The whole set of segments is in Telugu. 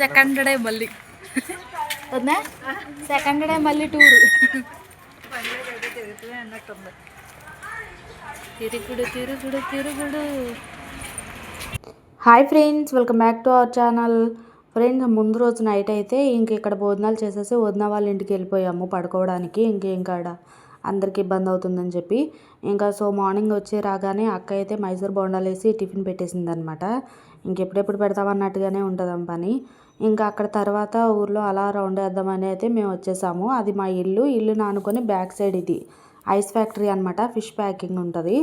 సెకండ్ డే మళ్ళీ. వద్దా? సెకండ్ డే మళ్ళీ టూరు. తిరుగుడు తిరుగుడు తిరుగుడు. Hi friends welcome back to our channel. Friends ముందు రోజు నైట్ అయితే ఇంక ఇక్కడ భోజనాలు చేసేసి వదిన వాళ్ళ ఇంటికి వెళ్ళిపోయాము పడుకోవడానికి. ఇంకేం కాడ అందరికి ఇబ్బంది అవుతుందని చెప్పి. ఇంకా సో మార్నింగ్ వచ్చి రాగానే అక్క అయితే మైసూర్ బోండాలు వేసి టిఫిన్ పెట్టేసింది ఇంకెప్పుడెప్పుడు ఇంకెప్పుడెప్పుడు పెడతామన్నట్టుగానే ఉంటుంది ఆ పని. ఇంకా అక్కడ తర్వాత ఊర్లో అలా రౌండ్ వేద్దామని అయితే మేము వచ్చేసాము. అది మా ఇల్లు ఇల్లు నానుకొని బ్యాక్ సైడ్ ఇది. ఐస్ ఫ్యాక్టరీ అనమాట ఫిష్ ప్యాకింగ్ ఉంటుంది.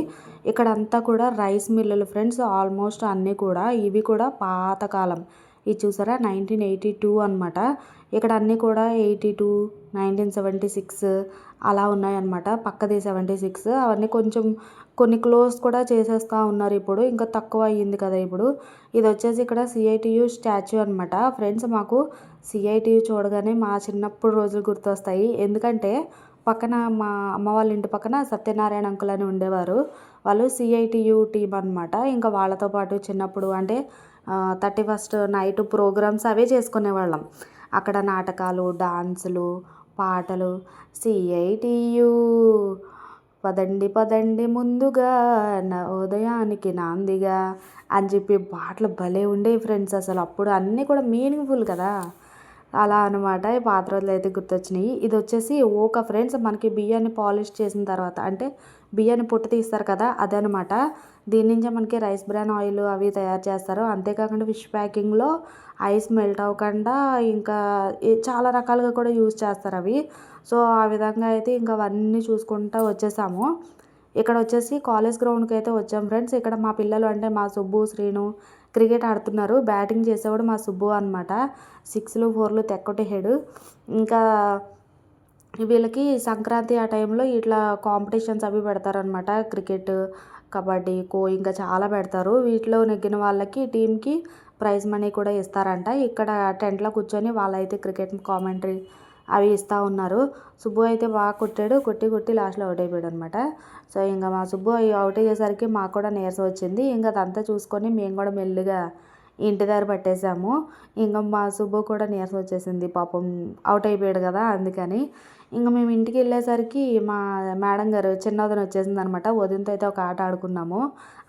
ఇక్కడ అంతా కూడా రైస్ మిల్లులు ఫ్రెండ్స్ ఆల్మోస్ట్ అన్నీ కూడా ఇవి కూడా పాతకాలం. ఇది చూసారా? నైన్టీన్ ఎయిటీ టూ అనమాట ఇక్కడ అన్నీ కూడా eighty two nineteen seventy six అలా ఉన్నాయన్నమాట. పక్కది సెవెంటీ సిక్స్ అవన్నీ కొంచెం కొన్ని క్లోజ్ కూడా చేసేస్తూ ఉన్నారు ఇప్పుడు. ఇంకా తక్కువ అయ్యింది కదా ఇప్పుడు. ఇది వచ్చేసి ఇక్కడ సిఐటియు స్టాచ్యూ అనమాట ఫ్రెండ్స్ మాకు సిఐటియు చూడగానే మా చిన్నప్పుడు రోజులు గుర్తొస్తాయి. ఎందుకంటే పక్కన మా అమ్మ వాళ్ళ ఇంటి పక్కన సత్యనారాయణ అంకుల్ అని ఉండేవారు. వాళ్ళు సిఐటియు టీం అనమాట ఇంకా వాళ్ళతో పాటు చిన్నప్పుడు అంటే థర్టీ ఫస్ట్ నైట్ ప్రోగ్రామ్స్ అవే చేసుకునేవాళ్ళం. అక్కడ నాటకాలు డాన్సులు పాటలు సిఐటియు. పదండి పదండి ముందుగా ఉదయానికి నాందిగా అని చెప్పి పాటలు భలే ఉండేవి ఫ్రెండ్స్ అసలు. అప్పుడు అన్నీ కూడా మీనింగ్ఫుల్ కదా. అలా అనమాట ఈ పాత రోజులు అయితే గుర్తొచ్చినాయి. ఇది వచ్చేసి ఓక ఫ్రెండ్స్ మనకి బియ్యాన్ని పాలిష్ చేసిన తర్వాత అంటే బియ్యాన్ని పుట్టు తీస్తారు కదా అదనమాట దీని నుంచే మనకి రైస్ బ్రాన్ ఆయిల్ అవి తయారు చేస్తారు. అంతేకాకుండా ఫిష్ ప్యాకింగ్లో ఐస్ మెల్ట్ అవ్వకుండా ఇంకా చాలా రకాలుగా కూడా యూజ్ చేస్తారు అవి. సో ఆ విధంగా అయితే ఇంకా అవన్నీ చూసుకుంటూ వచ్చేసాము. ఇక్కడ వచ్చేసి కాలేజ్ గ్రౌండ్కి అయితే వచ్చాం ఫ్రెండ్స్. ఇక్కడ మా పిల్లలు అంటే మా సుబ్బు శ్రీను క్రికెట్ ఆడుతున్నారు. బ్యాటింగ్ చేసేవాడు మా సుబ్బు అనమాట సిక్స్లు ఫోర్లు తెక్కొట్టి హెడ్ ఇంకా వీళ్ళకి సంక్రాంతి ఆ టైంలో ఇట్లా కాంపిటీషన్స్ అవి పెడతారనమాట క్రికెట్ కబడ్డీ ఖో ఇంకా చాలా పెడతారు. వీటిలో నెగ్గిన వాళ్ళకి టీంకి ప్రైజ్ మనీ కూడా ఇస్తారంట. ఇక్కడ టెంట్లో కూర్చొని వాళ్ళైతే క్రికెట్ కామెంటరీ అవి ఇస్తూ ఉన్నారు. సుబ్బు అయితే బాగా కొట్టాడు. కొట్టి కొట్టి లాస్ట్లో అవుట్ అయిపోయాడు అనమాట సో ఇంకా మా సుబ్బు అవుట్ అయ్యేసరికి మాకు కూడా నీరసం వచ్చింది. ఇంకా అదంతా చూసుకొని మేము కూడా మెల్లిగా ఇంటి దగ్గర పట్టేసాము ఇంకా మా సుబ్బు కూడా నీరసం వచ్చేసింది. పాపం అవుట్ అయిపోయాడు కదా అందుకని. ఇంకా మేము ఇంటికి వెళ్ళేసరికి మా మేడం గారు చిన్నదన వచ్చేసింది అనమాట వదినతో అయితే ఒక ఆట ఆడుకున్నాము.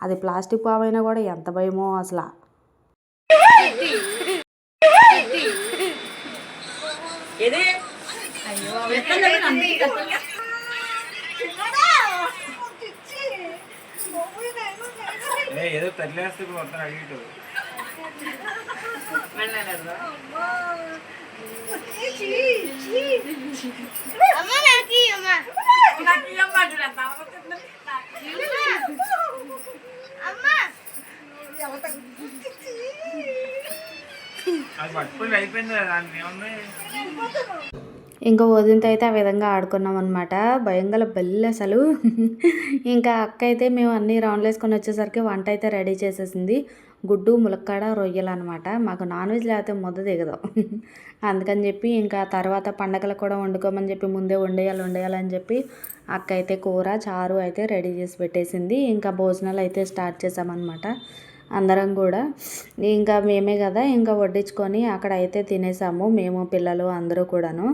అది ప్లాస్టిక్ పామైనా కూడా ఎంత భయమో అసలు. ఏదే? ఏదో తల్లేస్తే మొత్తం అడిగి ఇటు. అది పట్టుకుని అయిపోయింది కదా, దానికి ఏముంది ఇంకా వదినతో అయితే ఆ విధంగా ఆడుకున్నాం అనమాట భయంకర బెల్లి అసలు. ఇంకా అక్క అయితే మేము అన్ని రౌండ్లు వేసుకొని వచ్చేసరికి వంట అయితే రెడీ చేసేసింది. గుడ్డు ములక్కాడ రొయ్యలు అనమాట మాకు నాన్ వెజ్ లేకపోతే ముద్ద దిగదు. అందుకని చెప్పి ఇంకా తర్వాత పండగలు కూడా వండుకోమని చెప్పి ముందే వండేయాలి వండేయాలని చెప్పి అక్క అయితే కూర చారు అయితే రెడీ చేసి పెట్టేసింది. ఇంకా భోజనాలు అయితే స్టార్ట్ చేసామన్నమాట అందరం కూడా. ఇంకా మేమే కదా ఇంకా వడ్డించుకొని అక్కడ అయితే తినేసాము. మేము పిల్లలు అందరూ కూడాను.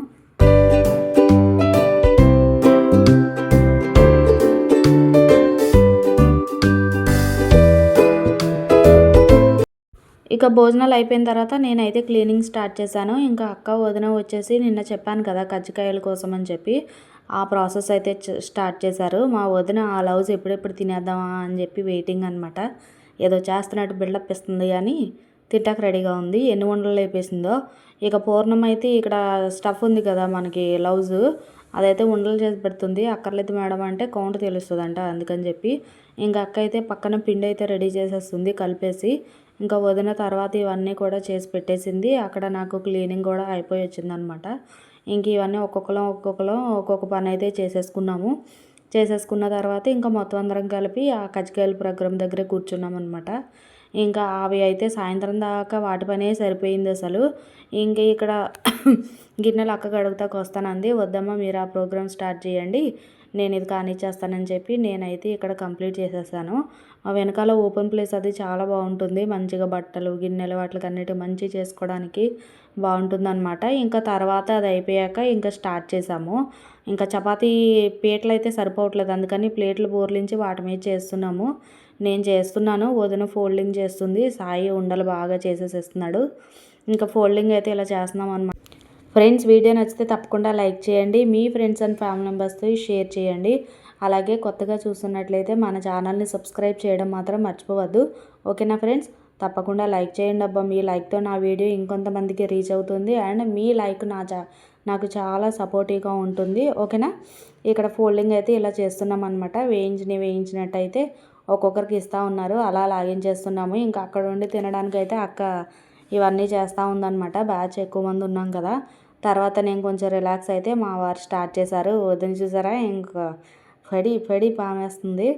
ఇక భోజనాలు అయిపోయిన తర్వాత నేనైతే క్లీనింగ్ స్టార్ట్ చేశాను. ఇంకా అక్క వదిన వచ్చేసి నిన్న చెప్పాను కదా కజ్జికాయల కోసం అని చెప్పి ఆ ప్రాసెస్ అయితే స్టార్ట్ చేశారు. మా వదిన ఆ లవ్స్ ఎప్పుడెప్పుడు తినేద్దామా అని చెప్పి వెయిటింగ్ అనమాట ఏదో చేస్తున్నట్టు బిల్డప్ ఇస్తుంది కానీ తింటాక రెడీగా ఉంది. ఎన్ని వండలు లేపేసిందో. ఇక పూర్ణం అయితే ఇక్కడ స్టఫ్ ఉంది కదా మనకి లవ్స్ అదైతే ఉండలు చేసి పెడుతుంది. అక్కర్లేదు మేడం అంటే కౌంట్ తెలుస్తుందంట అందుకని చెప్పి. ఇంకా అక్క అయితే పక్కన పిండి అయితే రెడీ చేసేస్తుంది కలిపేసి. ఇంకా వదిన తర్వాత ఇవన్నీ కూడా చేసి పెట్టేసింది. అక్కడ నాకు క్లీనింగ్ కూడా అయిపోయి వచ్చిందనమాట. ఇంక ఇవన్నీ ఒక్కొక్కరం ఒక్కొక్కరం ఒక్కొక్క పని అయితే చేసేసుకున్నాము. చేసేసుకున్న తర్వాత ఇంకా మొత్తం అందరం కలిపి ఆ కజ్జికాయల ప్రోగ్రామ్ దగ్గర కూర్చున్నాం అనమాట ఇంకా అవి అయితే సాయంత్రం దాకా వాటి పనే సరిపోయింది అసలు. ఇంక ఇక్కడ గిన్నెలు అక్క కడుగుతాకు వస్తానంది. వద్దమ్మా మీరు ఆ ప్రోగ్రామ్ స్టార్ట్ చేయండి. నేను ఇది కానిచ్చేస్తానని చెప్పి నేనైతే ఇక్కడ కంప్లీట్ చేసేసాను. ఆ వెనకాల ఓపెన్ ప్లేస్ అది చాలా బాగుంటుంది. మంచిగా బట్టలు గిన్నెలు వాటికి అన్నిటి మంచి చేసుకోవడానికి బాగుంటుంది అనమాట ఇంకా తర్వాత అది అయిపోయాక ఇంకా స్టార్ట్ చేసాము. ఇంకా చపాతీ పీటలు అయితే సరిపోవట్లేదు. అందుకని ప్లేట్లు బోర్లించి వాటి మీద చేస్తున్నాము. నేను చేస్తున్నాను వదిన ఫోల్డింగ్ చేస్తుంది సాయి ఉండలు బాగా చేసేసేస్తున్నాడు. ఇంకా ఫోల్డింగ్ అయితే ఇలా చేస్తున్నాం అనమాట ఫ్రెండ్స్ వీడియో నచ్చితే తప్పకుండా లైక్ చేయండి మీ ఫ్రెండ్స్ అండ్ ఫ్యామిలీ మెంబర్స్తో షేర్ చేయండి. అలాగే కొత్తగా చూస్తున్నట్లయితే మన ఛానల్ని సబ్స్క్రైబ్ చేయడం మాత్రం మర్చిపోవద్దు. ఓకేనా ఫ్రెండ్స్? తప్పకుండా లైక్ చేయండి అబ్బా మీ లైక్తో నా వీడియో ఇంకొంతమందికి రీచ్ అవుతుంది. అండ్ మీ లైక్ నా చా నాకు చాలా సపోర్టివ్గా ఉంటుంది. ఓకేనా? ఇక్కడ ఫోల్డింగ్ అయితే ఇలా చేస్తున్నాం అనమాట వేయించిన వేయించినట్టయితే ఒక్కొక్కరికి ఇస్తూ ఉన్నారు. అలా లాగించేస్తున్నాము ఇంకా అక్కడ ఉండి తినడానికి అయితే అక్క ఇవన్నీ చేస్తూ ఉందన్నమాట. బ్యాచ్ ఎక్కువ మంది ఉన్నాం కదా. తర్వాత నేను కొంచెం రిలాక్స్ అయితే మా వారు స్టార్ట్ చేశారు. వదిన చూసారా? ఇంకా ఫడి ఫడి పామేస్తుంది.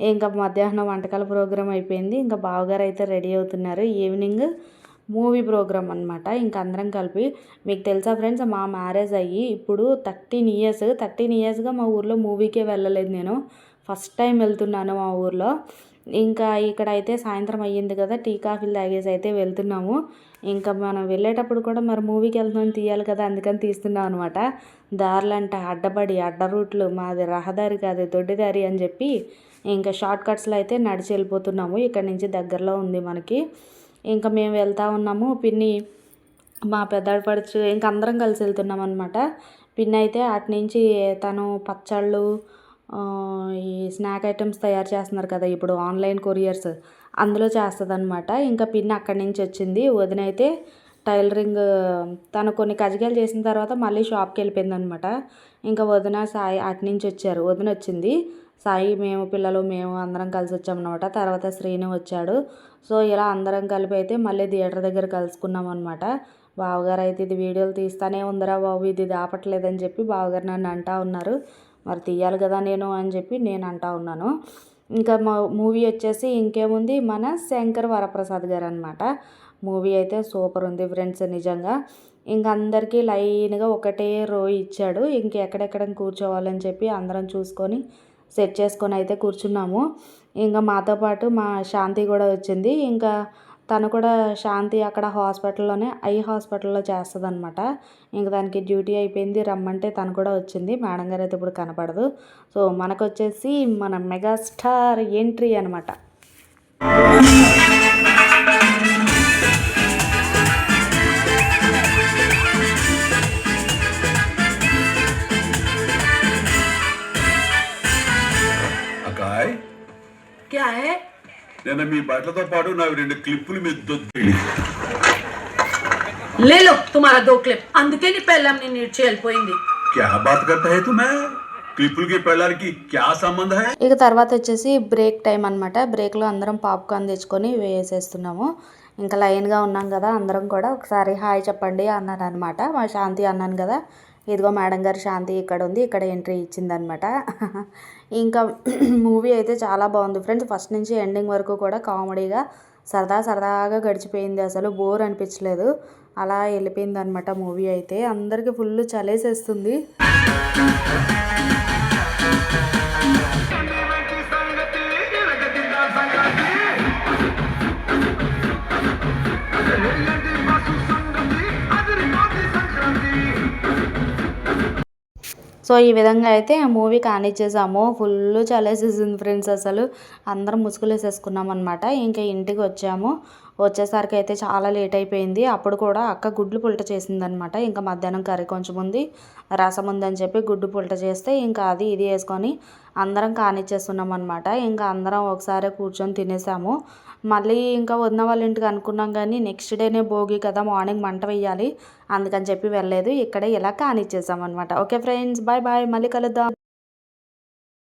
ఇంకా మధ్యాహ్నం వంటకాల ప్రోగ్రాం అయిపోయింది. ఇంకా బావగారు అయితే రెడీ అవుతున్నారు. ఈవినింగ్ మూవీ ప్రోగ్రామ్ అనమాట ఇంకా అందరం కలిపి మీకు తెలుసా ఫ్రెండ్స్ మా మ్యారేజ్ అయ్యి ఇప్పుడు థర్టీన్ ఇయర్స్ థర్టీన్ ఇయర్స్గా మా ఊర్లో మూవీకే వెళ్ళలేదు నేను. ఫస్ట్ టైం వెళ్తున్నాను మా ఊర్లో. ఇంకా ఇక్కడ అయితే సాయంత్రం అయ్యింది కదా టీ కాఫీలు తాగేసి అయితే వెళ్తున్నాము. ఇంకా మనం వెళ్ళేటప్పుడు కూడా మరి మూవీకి వెళ్తున్నాం తీయాలి కదా అందుకని తీస్తున్నాం అనమాట దారులంట అడ్డబడి అడ్డ రూట్లు మాది రహదారి కాదు దొడ్డిదారి అని చెప్పి ఇంకా షార్ట్ కట్స్లో అయితే నడిచి వెళ్ళిపోతున్నాము. ఇక్కడ నుంచి దగ్గరలో ఉంది మనకి. ఇంకా మేము వెళ్తా ఉన్నాము. పిన్ని మా పెద్దాడు పడుచు ఇంక అందరం కలిసి వెళ్తున్నాం అనమాట పిన్ని అయితే అటు నుంచి తను పచ్చళ్ళు ఈ స్నాక్ ఐటమ్స్ తయారు చేస్తున్నారు కదా ఇప్పుడు ఆన్లైన్ కొరియర్స్ అందులో చేస్తుంది అనమాట ఇంకా పిన్ అక్కడి నుంచి వచ్చింది. వదిన అయితే టైలరింగ్ తను కొన్ని కజికాయలు చేసిన తర్వాత మళ్ళీ షాప్కి వెళ్ళిపోయింది అనమాట ఇంకా వదిన సాయి అటు నుంచి వచ్చారు. వదిన వచ్చింది. సాయి మేము పిల్లలు మేము అందరం కలిసి వచ్చామన్నమాట. తర్వాత శ్రీను వచ్చాడు. సో ఇలా అందరం కలిపి అయితే మళ్ళీ థియేటర్ దగ్గర కలుసుకున్నాం అనమాట బావగారు అయితే ఇది వీడియోలు తీస్తానే ఉందిరా బాబు ఇది దాపట్లేదని చెప్పి బావగారు నన్ను అంటా ఉన్నారు. మరి తీయాలి కదా నేను అని చెప్పి నేను అంటా ఉన్నాను. ఇంకా మా మూవీ వచ్చేసి ఇంకేముంది? మన శంకర్ వరప్రసాద్ గారు అనమాట మూవీ అయితే సూపర్ ఉంది ఫ్రెండ్స్ నిజంగా. ఇంక అందరికీ లైన్గా ఒకటే రో ఇచ్చాడు. ఇంకెక్కడెక్కడ కూర్చోవాలని చెప్పి అందరం చూసుకొని సెట్ చేసుకొని అయితే కూర్చున్నాము. ఇంకా మాతో పాటు మా శాంతి కూడా వచ్చింది. ఇంకా తను కూడా శాంతి అక్కడ హాస్పిటల్లోనే ఐ హాస్పిటల్లో చేస్తుంది అనమాట ఇంకా దానికి డ్యూటీ అయిపోయింది రమ్మంటే తను కూడా వచ్చింది మేడం గారు అయితే ఇప్పుడు కనపడదు సో మనకు వచ్చేసి మన మెగాస్టార్ ఎంట్రీ అనమాట అకాయ్ क्या है నిన్న మీ బట్టలతో పాటు నాకు రెండు క్లిప్పులు మీద దొద్ది ले लो तुम्हारा दो क्लिप అందుకే నీ పెళ్ళం నేను ఇడ్చి వెళ్ళిపోయింది क्या बात करता है तुम्हें క్లిప్పులకి పెళ్ళానికి క్యా సంబంధ है ఇక తర్వాత వచ్చేసి బ్రేక్ టైం అనమాట బ్రేక్లో అందరం పాప్కార్న్ తెచ్చుకొని వేసేస్తున్నాము ఇంకా లైన్గా ఉన్నాం కదా అందరం కూడా ఒకసారి హాయ్ చెప్పండి అన్నాను అనమాట మా శాంతి అన్నాను కదా ఇదిగో మేడం గారు శాంతి ఇక్కడ ఉంది ఇక్కడ ఎంట్రీ ఇచ్చిందనమాట ఇంకా మూవీ అయితే చాలా బాగుంది ఫ్రెండ్స్. ఫస్ట్ నుంచి ఎండింగ్ వరకు కూడా కామెడీగా సరదా సరదాగా గడిచిపోయింది అసలు. బోర్ అనిపించలేదు. అలా వెళ్ళిపోయింది అనమాట మూవీ అయితే. అందరికీ ఫుల్ చలేసేస్తుంది. సో ఈ విధంగా అయితే మూవీ కానిచ్చేసాము. ఫుల్ చలేసేసింది ఫ్రెండ్స్ అసలు. అందరం ముసుగులు వేసేసుకున్నాం అనమాట ఇంకా ఇంటికి వచ్చాము వచ్చేసరికి అయితే చాలా లేట్ అయిపోయింది. అప్పుడు కూడా అక్క గుడ్లు పుల్ట చేసిందనమాట ఇంకా మధ్యాహ్నం కర్రీ కొంచెం ఉంది రసం ఉందని చెప్పి గుడ్డు పుల్ట చేస్తే ఇంకా అది ఇది వేసుకొని అందరం కానిచ్చేస్తున్నాం అనమాట ఇంకా అందరం ఒకసారి కూర్చొని తినేసాము. మళ్ళీ ఇంకా వదిన వాళ్ళ ఇంటికి అనుకున్నాం కానీ నెక్స్ట్ డేనే భోగి కదా మార్నింగ్ మంట వేయాలి అందుకని చెప్పి వెళ్ళలేదు. ఇక్కడే ఇలా కానిచ్చేసాం అనమాట ఓకే ఫ్రెండ్స్ బాయ్ బాయ్. మళ్ళీ కలుద్దాం.